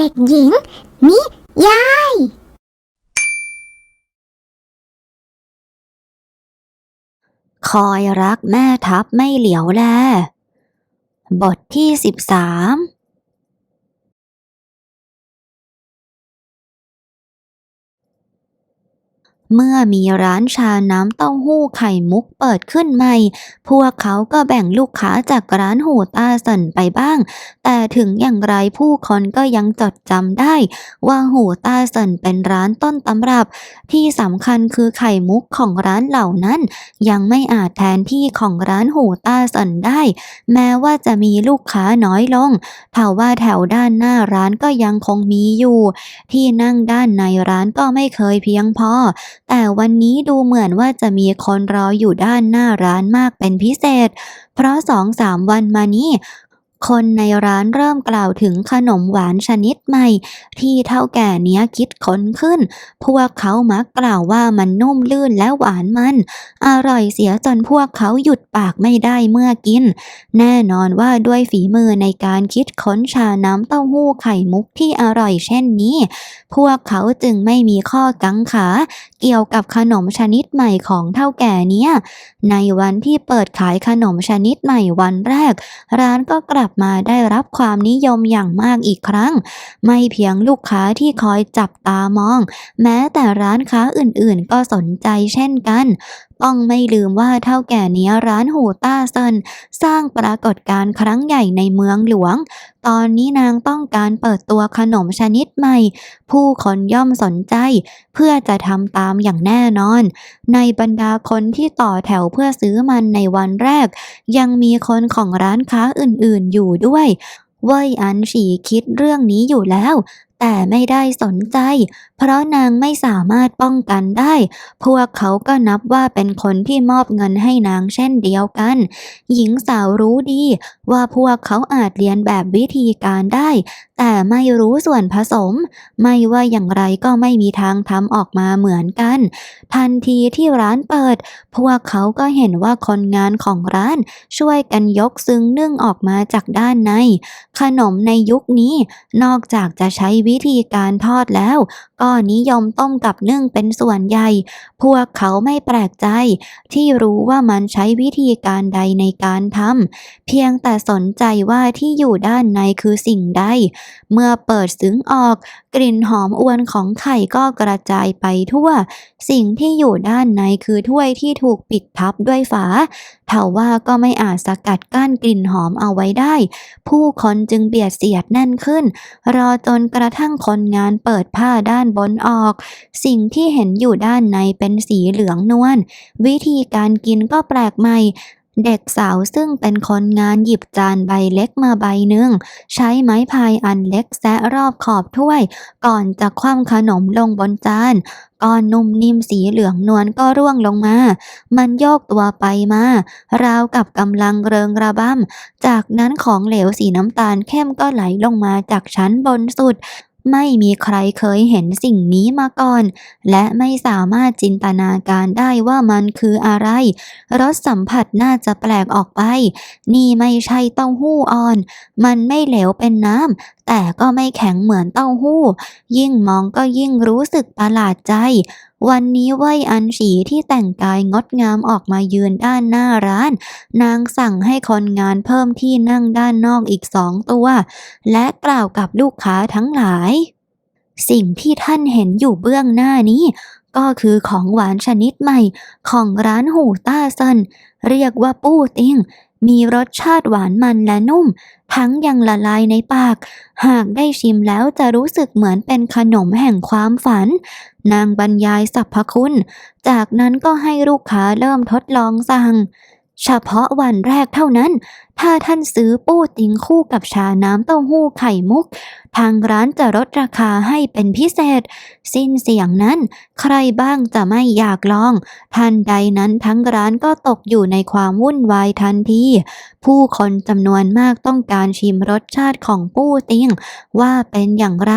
เด็กหญิง นิยาย คอยรักแม่ทัพไม่เหลียวแล บทที่สิบสาม เมื่อมีร้านชาน้ำเต้าหู้ไข่มุกเปิดขึ้นใหม่ พวกเขาก็แบ่งลูกค้าจากร้านหูตาสันไปบ้าง แต่ถึงอย่างไรผู้คนก็ยังจดจำได้ ว่าหูตาสันเป็นร้านต้นตำรับ ที่สำคัญคือไข่มุกของร้านเหล่านั้น ยังไม่อาจแทนที่ของร้านหูตาสันได้ แม้ว่าจะมีลูกค้าน้อยลงแต่ว่าแถวด้านหน้าร้านก็ยังคงมีอยู่ ที่นั่งด้านในร้านก็ไม่เคยเพียงพอ แต่วันนี้ดูเหมือนว่าจะมีคนรออยู่ด้านหน้าร้านมากเป็นพิเศษ เพราะสองสามวันมานี้ คนในร้านเริ่มกล่าวถึงขนมหวานชนิดใหม่ ที่เท่าแก่เนี้ยคิดค้นขึ้น พวกเขามักกล่าวว่ามันนุ่มลื่นและหวานมัน อร่อยเสียจนพวกเขาหยุดปากไม่ได้เมื่อกิน แน่นอนว่าด้วยฝีมือในการคิดค้นชาน้ำเต้าหู้ไข่มุกที่อร่อยเช่นนี้ พวกเขาจึงไม่มีข้อกังขา เกี่ยวกับขนมชนิดใหม่ของเท่าแก่เนี้ยในวันที่เปิดขายขนมชนิดใหม่วันแรก ร้านก็กลับมาได้รับความนิยมอย่างมากอีกครั้ง ไม่เพียงลูกค้าที่คอยจับตามอง แม้แต่ร้านค้าอื่นๆ ก็สนใจเช่นกัน ต้องไม่ลืมว่าเท่าแก่เนี้ยร้านหูต้าเซินสร้างปรากฏการณ์ครั้งใหญ่ในเมืองหลวง ตอนนี้นางต้องการเปิดตัวขนมชนิดใหม่ ผู้คนย่อมสนใจ เพื่อจะทำตามอย่างแน่นอน ในบรรดาคนที่ต่อแถวเพื่อซื้อมันในวันแรก ยังมีคนของร้านค้าอื่นๆอยู่ด้วยเว่ยอันฉีคิดเรื่องนี้อยู่แล้ว แต่ไม่ได้สนใจ เพราะนางไม่สามารถป้องกันได้ พวกเขาก็นับว่าเป็นคนที่มอบเงินให้นางเช่นเดียวกัน หญิงสาวรู้ดีว่าพวกเขาอาจเรียนแบบวิธีการได้ แต่ไม่รู้ส่วนผสม ไม่ว่าอย่างไรก็ไม่มีทางทำออกมาเหมือนกัน ทันทีที่ร้านเปิด พวกเขาก็เห็นว่าคนงานของร้าน ช่วยกันยกซึ้งนึ่งออกมาจากด้านใน ขนมในยุคนี้นอกจากจะใช้วิธีการทอดแล้ว ก็นิยมต้มกับนึ่งเป็นส่วนใหญ่ พวกเขาไม่แปลกใจ ที่รู้ว่ามันใช้วิธีการใดในการทำเพียงแต่สนใจว่าที่อยู่ด้านในคือสิ่งใด เมื่อเปิดซึ้งออก กลิ่นหอมอวนของไข่ก็กระจายไปทั่ว สิ่งที่อยู่ด้านในคือถ้วยที่ถูกปิดทับด้วยฝาเถาว่าก็ไม่อาจสกัดกั้นกลิ่นหอมเอาไว้ได้ ผู้คนจึงเบียดเสียดแน่นขึ้น รอจนกระทั่งคนงานเปิดผ้าด้านบนออก สิ่งที่เห็นอยู่ด้านในเป็นสีเหลืองนวล วิธีการกินก็แปลกใหม่ เด็กสาวซึ่งเป็นคนงานหยิบจานใบเล็กมาใบหนึ่ง ใช้ไม้พายอันเล็กแซะรอบขอบถ้วย ก่อนจะคว่ำขนมลงบนจานก้อนนุ่มนิ่มสีเหลืองนวลก็ร่วงลงมา มันโยกตัวไปมา ราวกับกำลังเริงระบำ จากนั้นของเหลวสีน้ำตาลเข้มก็ไหลลงมาจากชั้นบนสุด ไม่มีใครเคยเห็นสิ่งนี้มาก่อน และไม่สามารถจินตนาการได้ว่ามันคืออะไร รสสัมผัสน่าจะแปลกออกไป นี่ไม่ใช่เต้าหู้อ่อน มันไม่เหลวเป็นน้ำ แต่ก็ไม่แข็งเหมือนเต้าหู้ ยิ่งมองก็ยิ่งรู้สึกประหลาดใจ วันนี้เว่ยอันฉีที่แต่งกายงดงามออกมายืนด้านหน้าร้าน นางสั่งให้คนงานเพิ่มที่นั่งด้านนอกอีกสองตัว และกล่าวกับลูกค้าทั้งหลาย สิ่งที่ท่านเห็นอยู่เบื้องหน้านี้ก็คือของหวานชนิดใหม่ของร้านหูต้าซันเรียกว่าปู้ติง มีรสชาติหวานมันและนุ่ม ทั้งยังละลายในปาก หากได้ชิมแล้วจะรู้สึกเหมือนเป็นขนมแห่งความฝัน นางบรรยายสรรพคุณ จากนั้นก็ให้ลูกค้าเริ่มทดลองสั่ง เฉพาะวันแรกเท่านั้น ถ้าท่านซื้อปู้ติงคู่กับชาน้ำเต้าหู้ไข่มุก ทางร้านจะลดราคาให้เป็นพิเศษ สิ้นเสียงนั้น ใครบ้างจะไม่อยากลองทันใดนั้นทั้งร้านก็ตกอยู่ในความวุ่นวายทันทีผู้คนจำนวนมากต้องการชิมรสชาติของปู้ติงว่าเป็นอย่างไร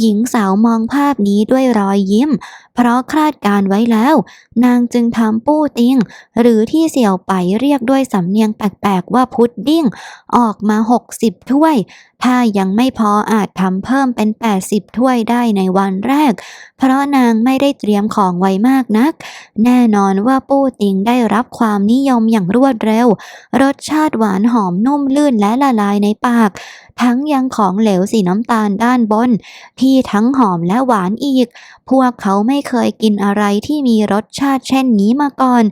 หญิงสาวมองภาพนี้ด้วยรอยยิ้ม เพราะคาดการไว้แล้ว นางจึงทำปู้ติง หรือที่เสี่ยวไปเรียกด้วยสำเนียงแปลกๆว่าพุดดดิ้ง ออกมา 60 ถ้วย ถ้ายังไม่พออาจทำเพิ่มเป็น 80 ถ้วยได้ในวันแรก เพราะนางไม่ได้เตรียมของไว้มากนัก แน่นอนว่าปู้ติงได้รับความนิยมอย่างรวดเร็ว รสชาติหวานหอมนุ่มลื่นและละลายในปาก ทั้งยังของเหลวสีน้ำตาลด้านบน ที่ทั้งหอมและหวานอีก พวกเขาไม่เคยกินอะไรที่มีรสชาติเช่นนี้มาก่อน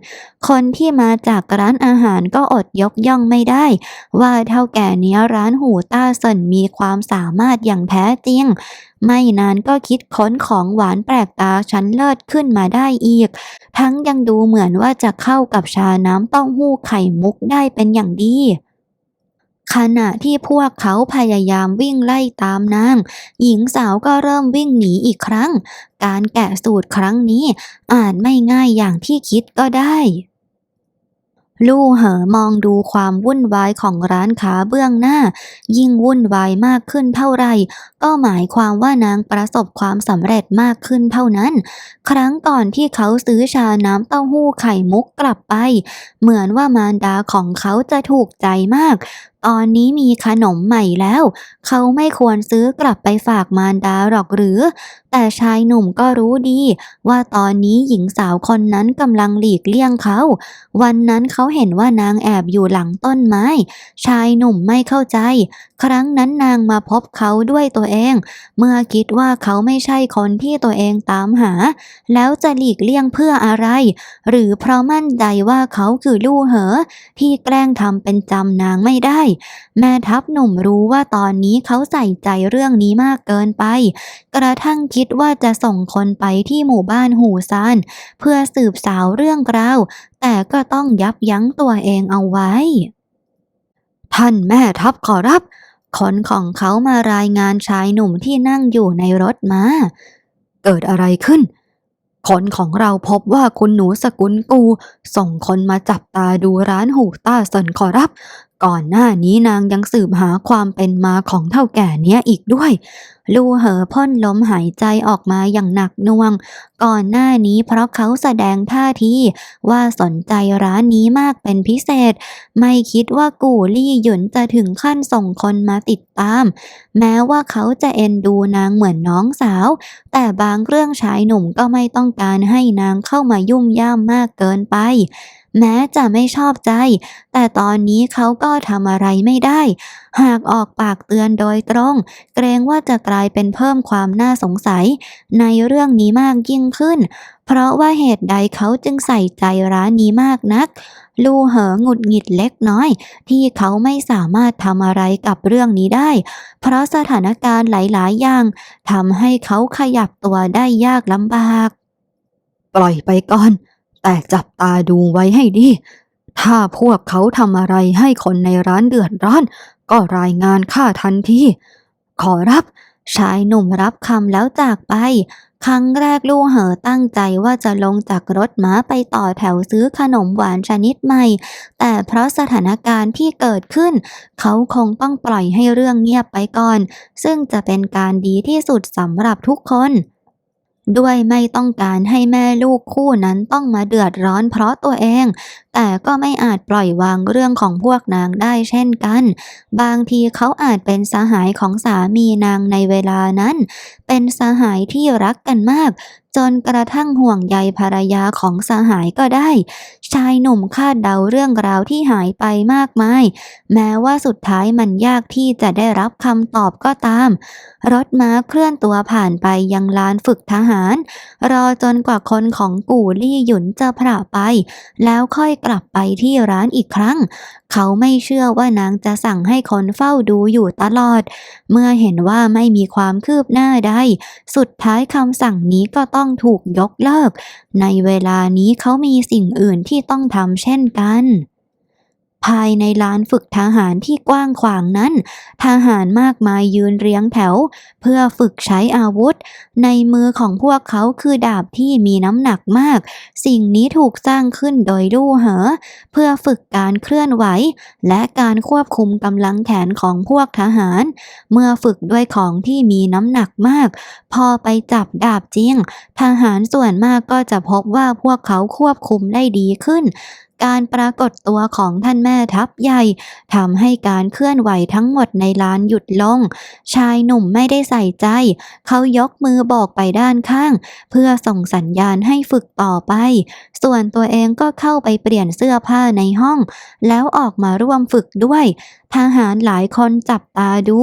คนที่มาจากร้านอาหารก็อดยกย่องไม่ได้ ว่าเท่าแก่เนี้ยร้านหูต้าเซินมีความสามารถอย่างแท้จริง ไม่นานก็คิดค้นของหวานแปลกตาชั้นเลิศขึ้นมาได้อีก ทั้งยังดูเหมือนว่าจะเข้ากับชาน้ำเต้าหู้ไข่มุกได้เป็นอย่างดีขณะที่พวกเขาพยายามวิ่งไล่ตามนาง หญิงสาวก็เริ่มวิ่งหนีอีกครั้ง การแกะสูตรครั้งนี้อาจไม่ง่ายอย่างที่คิดก็ได้ ลู่เหอมองดูความวุ่นวายของร้านค้าเบื้องหน้า ยิ่งวุ่นวายมากขึ้นเท่าไร ก็หมายความว่านางประสบความสำเร็จมากขึ้นเท่านั้น ครั้งก่อนที่เขาซื้อชาน้ำเต้าหู้ไข่มุกกลับไป เหมือนว่ามารดาของเขาจะถูกใจมากตอนนี้มีขนมใหม่แล้ว เขาไม่ควรซื้อกลับไปฝากมารดาหรอกหรือ แต่ชายหนุ่มก็รู้ดี ว่าตอนนี้หญิงสาวคนนั้นกำลังหลีกเลี่ยงเขา วันนั้นเขาเห็นว่านางแอบอยู่หลังต้นไม้ ชายหนุ่มไม่เข้าใจ ครั้งนั้นนางมาพบเขาด้วยตัวเอง เมื่อคิดว่าเขาไม่ใช่คนที่ตัวเองตามหา แล้วจะหลีกเลี่ยงเพื่ออะไร หรือเพราะมั่นใจว่าเขาคือลู่เหอ ที่แกล้งทำเป็นจำนางไม่ได้ แม่ทัพหนุ่มรู้ว่าตอนนี้เขาใส่ใจเรื่องนี้มากเกินไป กระทั่งคิดว่าจะส่งคนไปที่หมู่บ้านหูซานเพื่อสืบสาวเรื่องราว แต่ก็ต้องยับยั้งตัวเองเอาไว้ ท่านแม่ทัพขอรับ ขนของเขามารายงานชายหนุ่มที่นั่งอยู่ในรถมา เกิดอะไรขึ้น ขนของเราพบว่าคุณหนูสกุลกู ส่งคนมาจับตาดูร้านหูต้าเซินขอรับ ก่อนหน้านี้นางยังสืบหาความเป็นมาของเท่าแก่เนี้ยอีกด้วย ลู่เหอพ่นลมหายใจออกมาอย่างหนักหน่วง ก่อนหน้านี้เพราะเขาแสดงท่าทีว่าสนใจร้านนี้มากเป็นพิเศษ ไม่คิดว่ากู่ลี่หยุนจะถึงขั้นส่งคนมาติดตาม แม้ว่าเขาจะเอ็นดูนางเหมือนน้องสาว แต่บางเรื่องชายหนุ่มก็ไม่ต้องการให้นางเข้ามายุ่มย่ามมากเกินไป แม้จะไม่ชอบใจ แต่ตอนนี้เขาก็ทำอะไรไม่ได้ หากออกปากเตือนโดยตรง เกรงว่าจะกลายเป็นเพิ่มความน่าสงสัย ในเรื่องนี้มากยิ่งขึ้น เพราะว่าเหตุใดเขาจึงใส่ใจร้านนี้มากนัก ลู่เหอหงุดหงิดเล็กน้อย ที่เขาไม่สามารถทำอะไรกับเรื่องนี้ได้ เพราะสถานการณ์หลายๆ อย่างทำให้เขาขยับตัวได้ยากลำบาก ปล่อยไปก่อน แต่จับตาดูไว้ให้ดี ถ้าพวกเขาทำอะไรให้คนในร้านเดือดร้อน ก็รายงานข้าทันทีขอรับ ชายหนุ่มรับคำแล้วจากไป ครั้งแรกลู่เหอตั้งใจว่าจะลงจากรถม้าไปต่อแถวซื้อขนมหวานชนิดใหม่ แต่เพราะสถานการณ์ที่เกิดขึ้น เขาคงต้องปล่อยให้เรื่องเงียบไปก่อน ซึ่งจะเป็นการดีที่สุดสำหรับทุกคน ด้วยไม่ต้องการให้แม่ลูกคู่นั้นต้องมาเดือดร้อนเพราะตัวเอง แต่ก็ไม่อาจปล่อยวางเรื่องของพวกนางได้เช่นกัน บางทีเขาอาจเป็นสหายของสามีนางในเวลานั้น เป็นสหายที่รักกันมาก จนกระทั่งห่วงใยภรรยาของสหายก็ได้ ชายหนุ่มคาดเดาเรื่องราวที่หายไปมากมาย แม้ว่าสุดท้ายมันยากที่จะได้รับคำตอบก็ตาม รถม้าเคลื่อนตัวผ่านไปยังลานฝึกทหาร รอจนกว่าคนของกู่ลี่หยุนจะพระไป แล้วค่อยกลับไปที่ร้านอีกครั้ง เขาไม่เชื่อว่านางจะสั่งให้คนเฝ้าดูอยู่ตลอด เมื่อเห็นว่าไม่มีความคืบหน้าใด สุดท้ายคำสั่งนี้ก็ต้องถูกยกเลิก ในเวลานี้เขามีสิ่งอื่นที่ต้องทำเช่นกัน ภายในลานฝึกทหารที่กว้างขวางนั้น ทหารมากมายยืนเรียงแถว เพื่อฝึกใช้อาวุธ ในมือของพวกเขาคือดาบที่มีน้ำหนักมาก สิ่งนี้ถูกสร้างขึ้นโดยลู่เหอ เพื่อฝึกการเคลื่อนไหว และการควบคุมกำลังแขนของพวกทหาร เมื่อฝึกด้วยของที่มีน้ำหนักมาก พอไปจับดาบจริง ทหารส่วนมากก็จะพบว่าพวกเขาควบคุมได้ดีขึ้น การปรากฏตัวของท่านแม่ทัพใหญ่ทำให้การเคลื่อนไหวทั้งหมดในลานหยุดลง ชายหนุ่มไม่ได้ใส่ใจ เขายกมือบอกไปด้านข้าง เพื่อส่งสัญญาณให้ฝึกต่อไป ส่วนตัวเองก็เข้าไปเปลี่ยนเสื้อผ้าในห้อง แล้วออกมาร่วมฝึกด้วย ทหารหลายคนจับตาดู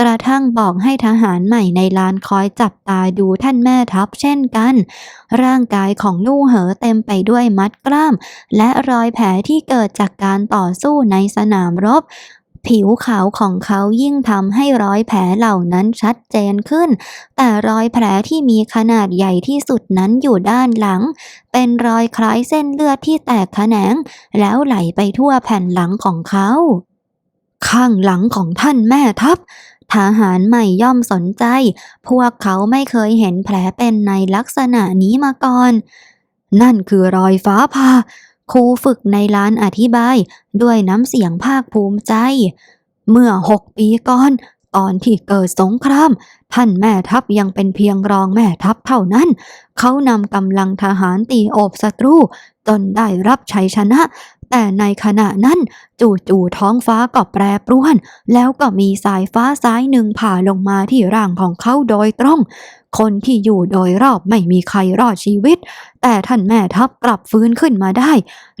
กระทั่งบอกให้ทหารใหม่ในลานคอยจับตาดูท่านแม่ทัพเช่นกัน ร่างกายของลู่เหอเต็มไปด้วยมัดกล้าม และรรอยแผลที่เกิดจากการต่อสู้ในสนามรบ ผิวขาวของเขายิ่งทำให้รอยแผลเหล่านั้นชัดเจนขึ้น แต่รอยแผลที่มีขนาดใหญ่ที่สุดนั้นอยู่ด้านหลัง เป็นรอยคล้ายเส้นเลือดที่แตกแขนง แล้วไหลไปทั่วแผ่นหลังของเขา ข้างหลังของท่านแม่ทัพทหารใหม่ย่อมสนใจ พวกเขาไม่เคยเห็นแผลเป็นในลักษณะนี้มาก่อน นั่นคือรอยฟ้าผ่า ครูฝึกในร้านอธิบาย ด้วยน้ำเสียงภาคภูมิใจ เมื่อหกปีก่อนตอนที่เกิดสงคราม ท่านแม่ทัพยังเป็นเพียงรองแม่ทัพเท่านั้น เขานำกำลังทหารตีโอบศัตรูจนได้รับชัยชนะ แต่ในขณะนั้น จู่ๆท้องฟ้าก็แปรปรวน แล้วก็มีสายฟ้าซ้ายหนึ่งผ่าลงมาที่ร่างของเขาโดยตรง คนที่อยู่โดยรอบไม่มีใครรอดชีวิต แต่ท่านแม่ทัพกลับฟื้นขึ้นมาได้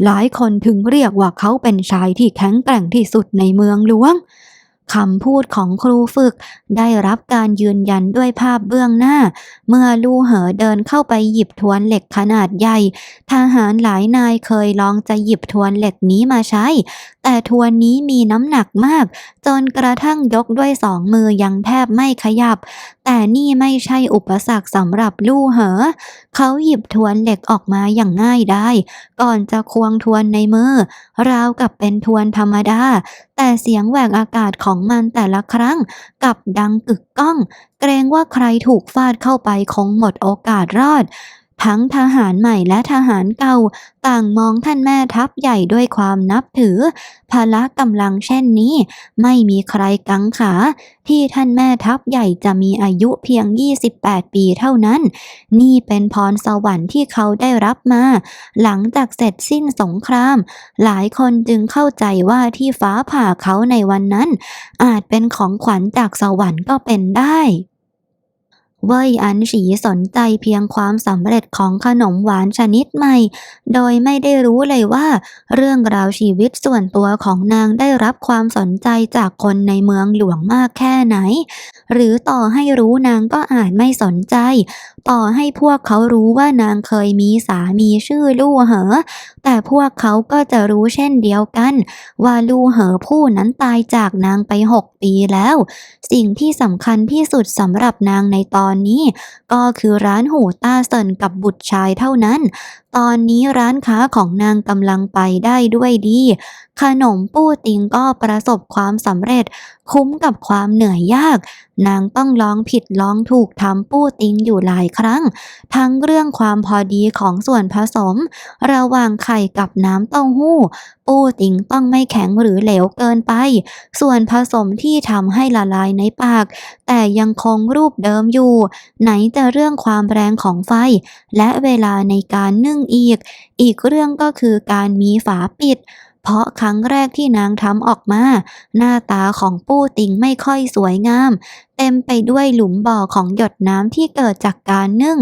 หลายคนถึงเรียกว่าเขาเป็นชายที่แข็งแกร่งที่สุดในเมืองหลวงคำพูดของครูฝึกได้รับการยืนยันด้วยภาพเบื้องหน้า เมื่อลู่เหอเดินเข้าไปหยิบทวนเหล็กขนาดใหญ่ ทหารหลายนายเคยลองจะหยิบทวนเหล็กนี้มาใช้แต่ทวนนี้มีน้ำหนักมาก จนกระทั่งยกด้วยสองมือยังแทบไม่ขยับ แต่นี่ไม่ใช่อุปสรรคสำหรับลู่เหอ เขาหยิบทวนเหล็กออกมาอย่างง่ายได้ ก่อนจะควงทวนในมือ ราวกับเป็นทวนธรรมดา แต่เสียงแหวกอากาศของมันแต่ละครั้งกับดังกึกก้อง เกรงว่าใครถูกฟาดเข้าไปคงหมดโอกาสรอด ทั้งทหารใหม่และทหารเก่า ต่างมองท่านแม่ทัพใหญ่ด้วยความนับถือ พละกำลังเช่นนี้ ไม่มีใครกังขา ที่ท่านแม่ทัพใหญ่จะมีอายุเพียง 28 ปีเท่านั้น นี่เป็นพรสวรรค์ที่เขาได้รับมา หลังจากเสร็จสิ้นสงคราม หลายคนจึงเข้าใจว่าที่ฟ้าผ่าเขาในวันนั้น อาจเป็นของขวัญจากสวรรค์ก็เป็นได้ เว่ยอันฉีสนใจเพียงความสำเร็จของขนมหวานชนิดใหม่ โดยไม่ได้รู้เลยว่า เรื่องราวชีวิตส่วนตัวของนางได้รับความสนใจจากคนในเมืองหลวงมากแค่ไหน หรือต่อให้รู้นางก็อาจไม่สนใจ ต่อให้พวกเขารู้ว่านางเคยมีสามีชื่อลู่เหอ แต่พวกเขาก็จะรู้เช่นเดียวกัน ว่าลู่เหอผู้นั้นตายจากนางไปหกปีแล้ว สิ่งที่สำคัญที่สุดสำหรับนางในตอนนี้ ก็คือร้านหูต้าเซินกับบุตรชายเท่านั้น ตอนนี้ร้านค้าของนางกำลังไปได้ด้วยดี ขนมปู้ติงก็ประสบความสำเร็จ คุ้มกับความเหนื่อยยาก นางต้องลองผิดลองถูกทำปู้ติงอยู่หลายครั้ง ทั้งเรื่องความพอดีของส่วนผสม ระหว่างไข่กับน้ำเต้าหู้ ปู้ติงต้องไม่แข็งหรือเหลวเกินไป ส่วนผสมที่ทำให้ละลายในปาก แต่ยังคงรูปเดิมอยู่ ไหนจะเรื่องความแรงของไฟ และเวลาในการนึ่งอีก อีกเรื่องก็คือการมีฝาปิด เพราะครั้งแรกที่นางทำออกมา หน้าตาของปู้ติงไม่ค่อยสวยงามเต็มไปด้วยหลุมบ่อของหยดน้ำที่เกิดจากการนึ่ง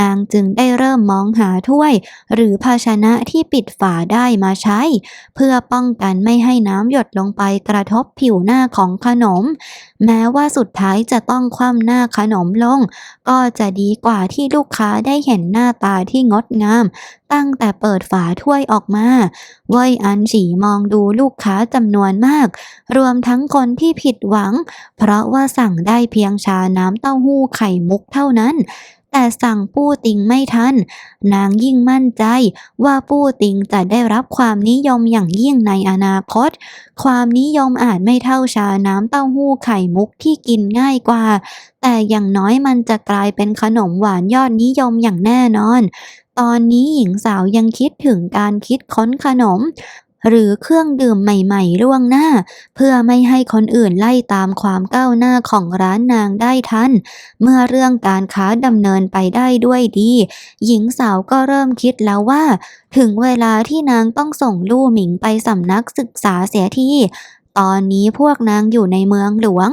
นางจึงได้เริ่มมองหาถ้วย หรือภาชนะที่ปิดฝาได้มาใช้ เพื่อป้องกันไม่ให้น้ำหยดลงไปกระทบผิวหน้าของขนม แม้ว่าสุดท้ายจะต้องคว่ำหน้าขนมลง ก็จะดีกว่าที่ลูกค้าได้เห็นหน้าตาที่งดงาม ตั้งแต่เปิดฝาถ้วยออกมา เว่ยอันฉีมองดูลูกค้าจำนวนมาก รวมทั้งคนที่ผิดหวัง เพราะว่าสั่งได้เพียงชาน้ำเต้าหู้ไข่มุกเท่านั้น แต่สั่งปู้ติงไม่ทัน นางยิ่งมั่นใจว่าปู้ติงจะได้รับความนิยมอย่างยิ่งในอนาคต ความนิยมอาจไม่เท่าชาน้ำเต้าหู้ไข่มุกที่กินง่ายกว่า แต่อย่างน้อยมันจะกลายเป็นขนมหวานยอดนิยมอย่างแน่นอนตอนนี้หญิงสาวยังคิดถึงการคิดค้นขนม หรือเครื่องดื่มใหม่ๆล่วงหน้า เพื่อไม่ให้คนอื่นไล่ตามความก้าวหน้าของร้านนางได้ทัน เมื่อเรื่องการค้าดำเนินไปได้ด้วยดี หญิงสาวก็เริ่มคิดแล้วว่า ถึงเวลาที่นางต้องส่งลู่หมิงไปสำนักศึกษาเสียที ตอนนี้พวกนางอยู่ในเมืองหลวง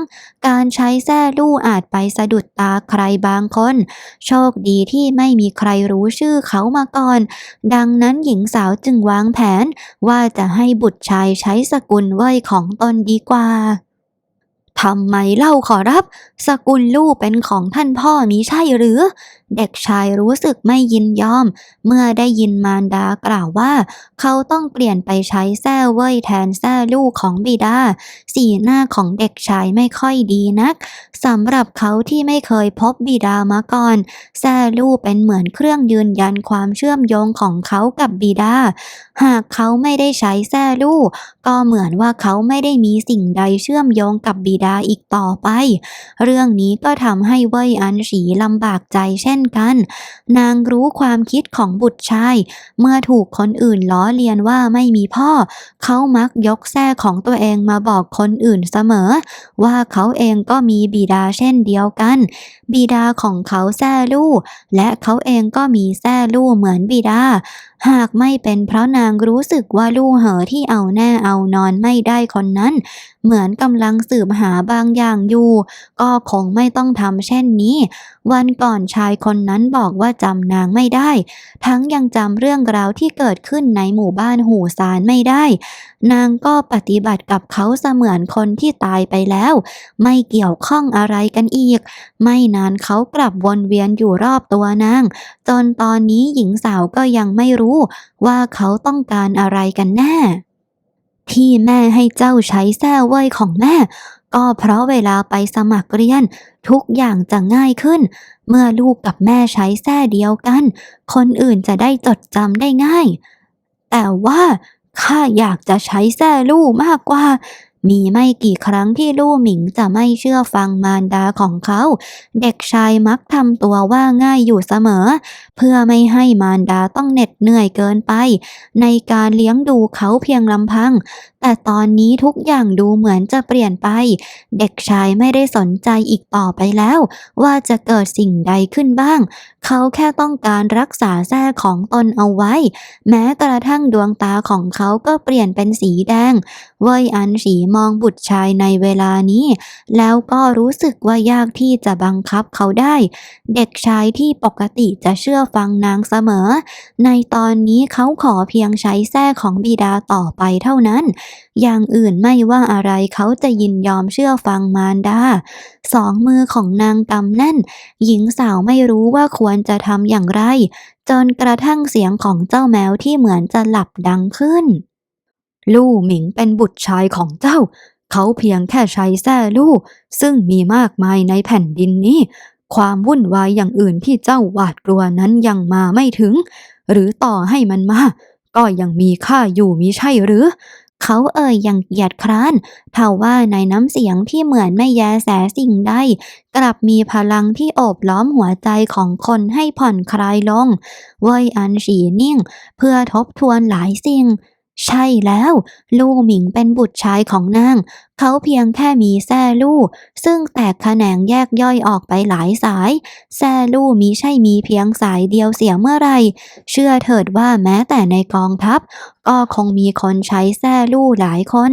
การใช้แส้ลู่อาจไปสะดุดตาใครบางคน โชคดีที่ไม่มีใครรู้ชื่อเขามาก่อน ดังนั้นหญิงสาวจึงวางแผนว่าจะให้บุตรชายใช้สกุลเว่ยของตนดีกว่า ทำไมเล่าขอรับ สกุลลู่เป็นของท่านพ่อมิใช่หรือ เด็กชายรู้สึกไม่ยินยอม เมื่อได้ยินมารดากล่าวว่า เขาต้องเปลี่ยนไปใช้แส้เว่ยแทนแส้ลู่ของบิดา สีหน้าของเด็กชายไม่ค่อยดีนักสำหรับเขาที่ไม่เคยพบบิดามาก่อน แซ่ลู่เป็นเหมือนเครื่องยืนยันความเชื่อมโยงของเขากับบิดา หากเขาไม่ได้ใช้แซ่ลู่ก็เหมือนว่าเขาไม่ได้มีสิ่งใดเชื่อมโยงกับบิดาอีกต่อไป เรื่องนี้ก็ทำให้เว่ยอันฉีลำบากใจเช่นกัน นางรู้ความคิดของบุตรชาย เมื่อถูกคนอื่นล้อเลียนว่าไม่มีพ่อ เขามักยกแส้ของตัวเองมาบอกคนอื่นเสมอ ว่าเขาเองก็มีบิดาเช่นเดียวกัน บิดาของเขาแซ่ลู่ และเขาเองก็มีแซ่ลู่เหมือนบิดาหากไม่เป็นเพราะนางรู้สึกว่าลู่เหอที่เอาแน่เอานอนไม่ได้คนนั้น เหมือนกำลังสืบหาบางอย่างอยู่ ก็คงไม่ต้องทำเช่นนี้ วันก่อนชายคนนั้นบอกว่าจำนางไม่ได้ ทั้งยังจำเรื่องราวที่เกิดขึ้นในหมู่บ้านหูซานไม่ได้ นางก็ปฏิบัติกับเขาเสมือนคนที่ตายไปแล้ว ไม่เกี่ยวข้องอะไรกันอีก ไม่นานเขากลับวนเวียนอยู่รอบตัวนาง จนตอนนี้หญิงสาวก็ยังไม่รู้ว่าเขาต้องการอะไรกันแน่ ที่แม่ให้เจ้าใช้แส้เว่ยของแม่ ก็เพราะเวลาไปสมัครเรียน ทุกอย่างจะง่ายขึ้น เมื่อลูกกับแม่ใช้แส้เดียวกัน คนอื่นจะได้จดจำได้ง่าย แต่ว่าข้าอยากจะใช้แส้ลู่มากกว่า มีไม่กี่ครั้งที่ลู่หมิงจะไม่เชื่อฟังมารดาของเขา เด็กชายมักทำตัวว่าง่ายอยู่เสมอ เพื่อไม่ให้มารดาต้องเหน็ดเหนื่อยเกินไป ในการเลี้ยงดูเขาเพียงลำพัง แต่ตอนนี้ทุกอย่างดูเหมือนจะเปลี่ยนไป เด็กชายไม่ได้สนใจอีกต่อไปแล้ว ว่าจะเกิดสิ่งใดขึ้นบ้าง เขาแค่ต้องการรักษาแท้ของตนเอาไว้ แม้กระทั่งดวงตาของเขาก็เปลี่ยนเป็นสีแดง เว่ยอันฉีมองบุตรชายในเวลานี้ แล้วก็รู้สึกว่ายากที่จะบังคับเขาได้ เด็กชายที่ปกติจะเชื่อฟังนางเสมอ ในตอนนี้เขาขอเพียงใช้แส้ของบิดาต่อไปเท่านั้น อย่างอื่นไม่ว่าอะไรเขาจะยินยอมเชื่อฟังมารดาสองมือของนางกำแน่น หญิงสาวไม่รู้ว่าควรจะทำอย่างไร จนกระทั่งเสียงของเจ้าแมวที่เหมือนจะหลับดังขึ้น ลู่หมิงเป็นบุตรชายของเจ้า เขาเพียงแค่ใช้แส้ลู่ ซึ่งมีมากมายในแผ่นดินนี้ ความวุ่นวายอย่างอื่นที่เจ้าหวาดกลัวนั้นยังมาไม่ถึง หรือต่อให้มันมา ก็ยังมีค่าอยู่มิใช่หรือ เขาเอ่ยอย่างเกียจคร้านทว่าในน้ำเสียงที่เหมือนไม่แยแสสิ่งใดกลับมีพลังที่โอบล้อมหัวใจของคนให้ผ่อนคลายลง เว่ยอันฉีนิ่ง เพื่อทบทวนหลายสิ่ง ใช่แล้ว ลู่หมิงเป็นบุตรชายของนางเขาเพียงแค่มีแซ่ลู่ซึ่งแตกแขนงแยกย่อยออกไปหลายสาย แซ่ลู่มิใช่มีเพียงสายเดียวเสียเมื่อไร เชื่อเถิดว่าแม้แต่ในกองทัพ ก็คงมีคนใช้แซ่ลู่หลายคน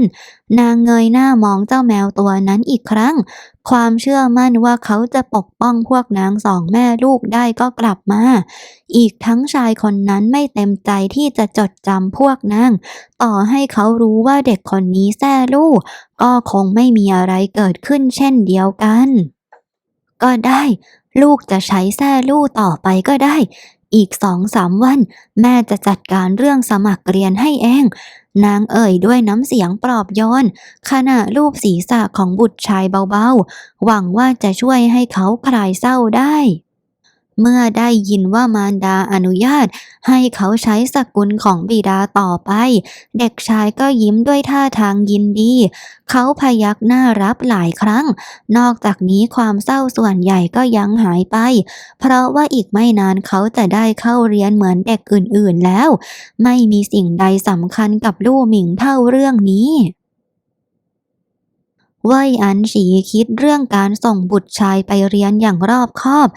นางเงยหน้ามองเจ้าแมวตัวนั้นอีกครั้ง ความเชื่อมั่นว่าเขาจะปกป้องพวกนางสองแม่ลูกได้ก็กลับมา อีกทั้งชายคนนั้นไม่เต็มใจที่จะจดจำพวกนาง ต่อให้เขารู้ว่าเด็กคนนี้แซ่ลู่ ก็คงไม่มีอะไรเกิดขึ้นเช่นเดียวกัน ก็ได้ ลูกจะใช้แซ่ลู่ต่อไปก็ได้ อีกสองสามวัน แม่จะจัดการเรื่องสมัครเรียนให้เอง นางเอ่ยด้วยน้ำเสียงปลอบโยนขณะลูบศีรษะของบุตรชายเบาๆ หวังว่าจะช่วยให้เขาคลายเศร้าได้ เมื่อได้ยินว่ามารดาอนุญาต ให้เขาใช้สกุลของบิดาต่อไป เด็กชายก็ยิ้มด้วยท่าทางยินดี เขาพยักหน้ารับหลายครั้ง นอกจากนี้ความเศร้าส่วนใหญ่ก็ยังหายไป เพราะว่าอีกไม่นานเขาจะได้เข้าเรียนเหมือนเด็กอื่นๆแล้ว ไม่มีสิ่งใดสำคัญกับลู่หมิงเท่าเรื่องนี้ เว่ยอันฉีคิดเรื่องการส่งบุตรชายไปเรียนอย่างรอบคอบ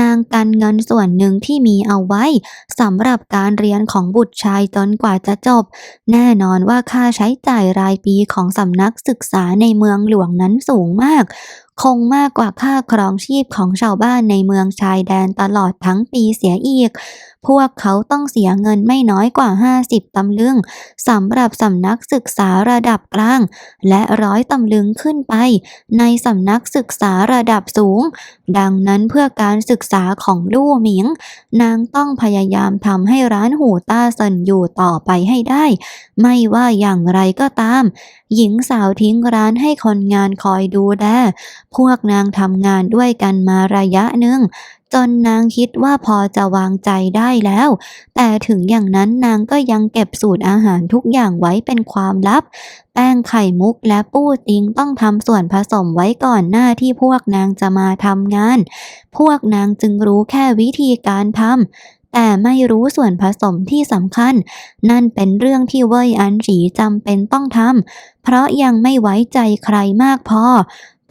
นางกันเงินส่วนหนึ่งที่มีเอาไว้สำหรับการเรียนของบุตรชายจนกว่าจะจบ แน่นอนว่าค่าใช้จ่ายรายปีของสำนักศึกษาในเมืองหลวงนั้นสูงมาก คงมากกว่าค่าครองชีพของชาวบ้านในเมืองชายแดนตลอดทั้งปีเสียอีก พวกเขาต้องเสียเงินไม่น้อยกว่า 50 ตำลึงสำหรับสำนักศึกษาระดับกลาง และร้อยตำลึงขึ้นไป ในสำนักศึกษาระดับสูง ดังนั้นเพื่อการศึกษาของลู่หมิง นางต้องพยายามทำให้ร้านหูต้าเซินอยู่ต่อไปให้ได้ ไม่ว่าอย่างไรก็ตาม หญิงสาวทิ้งร้านให้คนงานคอยดูแลพวกนางทำงานด้วยกันมาระยะหนึ่ง จนนางคิดว่าพอจะวางใจได้แล้ว แต่ถึงอย่างนั้นนางก็ยังเก็บสูตรอาหารทุกอย่างไว้เป็นความลับ แป้งไข่มุกและปู้ติงต้องทำส่วนผสมไว้ก่อนหน้าที่พวกนางจะมาทำงาน พวกนางจึงรู้แค่วิธีการทำแต่ไม่รู้ส่วนผสมที่สำคัญ นั่นเป็นเรื่องที่เว่ยอันฉีจำเป็นต้องทำเพราะยังไม่ไว้ใจใครมากพอ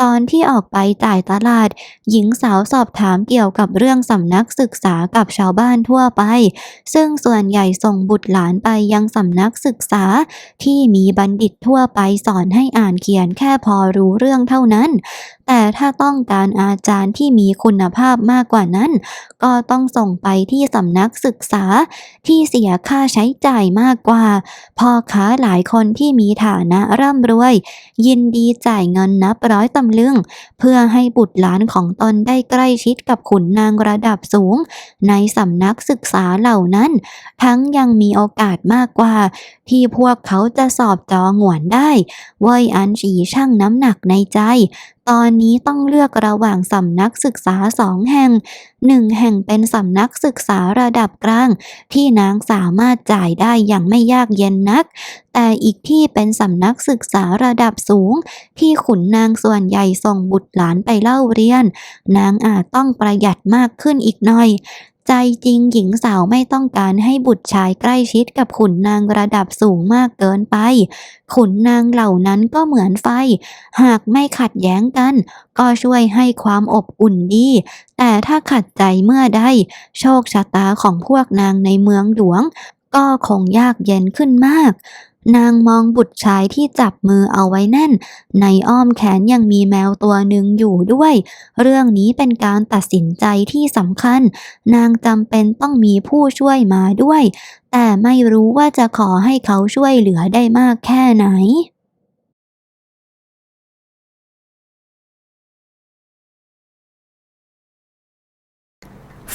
ตอนที่ออกไปจ่ายตลาด หญิงสาวสอบถามเกี่ยวกับเรื่องสำนักศึกษากับชาวบ้านทั่วไป ซึ่งส่วนใหญ่ส่งบุตรหลานไปยังสำนักศึกษา ที่มีบัณฑิตทั่วไปสอนให้อ่านเขียนแค่พอรู้เรื่องเท่านั้น แต่ถ้าต้องการอาจารย์ที่มีคุณภาพมากกว่านั้น ก็ต้องส่งไปที่สำนักศึกษา ที่เสียค่าใช้จ่ายมากกว่า พ่อค้าหลายคนที่มีฐานะร่ำรวย ยินดีจ่ายเงินนับร้อยตำลึง เพื่อให้บุตรหลานของตนได้ใกล้ชิดกับขุนนางระดับสูง ในสำนักศึกษาเหล่านั้น ทั้งยังมีโอกาสมากกว่า ที่พวกเขาจะสอบจองหวนได้ เว่ยอันฉีช่างน้ำหนักในใจตอนนี้ต้องเลือกระหว่างสำนักศึกษาสองแห่งหนึ่งแห่งเป็นสำนักศึกษาระดับกลาง ที่นางสามารถจ่ายได้อย่างไม่ยากเย็นนัก แต่อีกที่เป็นสำนักศึกษาระดับสูง ที่ขุนนางส่วนใหญ่ส่งบุตรหลานไปเล่าเรียน นางอาจต้องประหยัดมากขึ้นอีกหน่อย ใจจริงหญิงสาวไม่ต้องการให้บุตรชายใกล้ชิดกับขุนนางระดับสูงมากเกินไป ขุนนางเหล่านั้นก็เหมือนไฟ หากไม่ขัดแย้งกัน ก็ช่วยให้ความอบอุ่นดี แต่ถ้าขัดใจเมื่อใดโชคชะตาของพวกนางในเมืองหลวง ก็คงยากเย็นขึ้นมาก นางมองบุตรชายที่จับมือเอาไว้แน่น ในอ้อมแขนยังมีแมวตัวหนึ่งอยู่ด้วย เรื่องนี้เป็นการตัดสินใจที่สำคัญ นางจำเป็นต้องมีผู้ช่วยมาด้วย แต่ไม่รู้ว่าจะขอให้เขาช่วยเหลือได้มากแค่ไหน